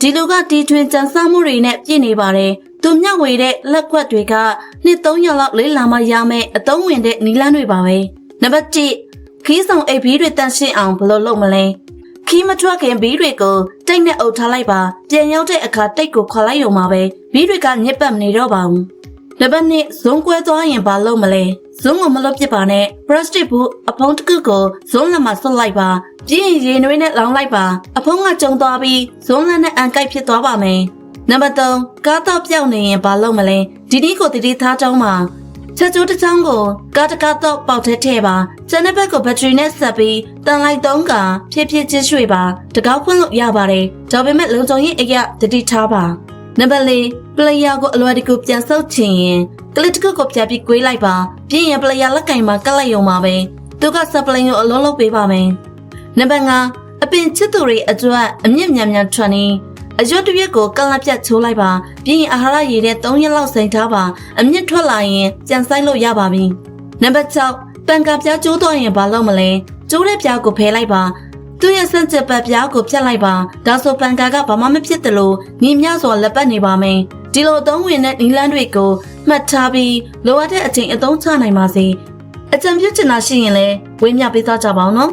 ဒီလူကတီထွင်ကြံစမှုတွေနဲ့ပြည့်နေပါတယ်သူမျှဝေတဲ့လက်ခွက်တွေကနှစ်300လောက်လေးလာမှရမယ်အသုံးဝင်တဲ့နီလန်းတွေပါပဲနံပါတ်1ခီးဆောင်အိပ်ဘီးတွေတန့်ရှင်းအောင်ဘယ်လိုလုပ်မလဲခီးမထွက်ခင်ဘီးတွေကိုတိတ်နဲ့အုပ်ထားလိုက်ပါပြန်ရောက်တဲ့အခါတိတ်ကိုခေါ်လိုက်ရုံပါပဲဘီးတွေကညစ်ပတ်မနေတော့ပါဘူး နံပါတ်2ဇုံကွဲသွားရင်ဘာလုပ်မလဲဇုံကိုမလွတ်ပစ်ပါနဲ့ plastic ဘူးအဖုံးတစ်ခုကိုဇုံလက်မှာဆွတ်လိုက်ပါပြင်းရင်ရေနွေးနဲ့လောင်းလိုက်ပါအဖုံးကကြုံသွားပြီးဇုံလက်နဲ့အန်ကိုက်ဖြစ်သွားပါမယ်နံပါတ်3ကားတော့ပြောက်နေရင်ဘာလုပ်မလဲဒီဒီကိုတတိထားကြောင်းပါချက်ကျိုးတစ်ချောင်းကိုကားတကားတော့ပေါက်ထဲထည့်ပါကျန်တဲ့ဘက်ကိုဘက်ထရီနဲ့ဆက်ပြီးတန်လိုက်သုံးကဖြည်းဖြည်းချင်းရွှေ့ပါတကောက်ဖွင့်လို့ရပါတယ်ဒါပေမဲ့လုံခြုံရေးအရာတတိထားပါ နံပါတ်4ပလေယာကိုအလွယ်တကူပြန်ဆုပ်ချင်ရင်ကလစ်တစ်ခုကိုပြပြီးကွေးလိုက်ပါပြင်းရင်ပလေယာလက်ကင်မှာကတ်လိုက်ရုံပါပဲသူကစပလင်ကိုအလုံးလုံးပေးပါမယ်နံပါတ်5အပင်ချစ်သူတွေအတွက်အမြင့်မြန်မြန်ထွက်နေအရွတ်တစ်ရွက်ကိုကန့်လက်ပြတ်ချိုးလိုက်ပါပြီးရင်အာဟာရရည်တဲ့3ရက်လောက်စိန်ထားပါအမြင့်ထွက်လာရင်ပြန်ဆိုင်လို့ရပါပြီနံပါတ်6ပန်ကာပြားကျိုးတော့ရင်ဘာလုပ်မလဲကျိုးတဲ့ပြားကိုဖယ်လိုက်ပါ သူ့ရဲ့စန့်ကျက်ပတ်ပြားကိုဖြတ်လိုက်ပါဒါဆိုပန်ကာကဘာမှမဖြစ်တယ်လို့ညီမြစွာလက်ပတ်နေပါမယ်ဒီလိုအသုံးဝင်တဲ့နီလန်းတွေကိုမှတ်ထားပြီးလိုအပ်တဲ့အချိန်အသုံးချနိုင်ပါစေအကြံပြုချင်တာရှိရင်လည်းဝေးမျှပေးသားကြပါအောင်နော်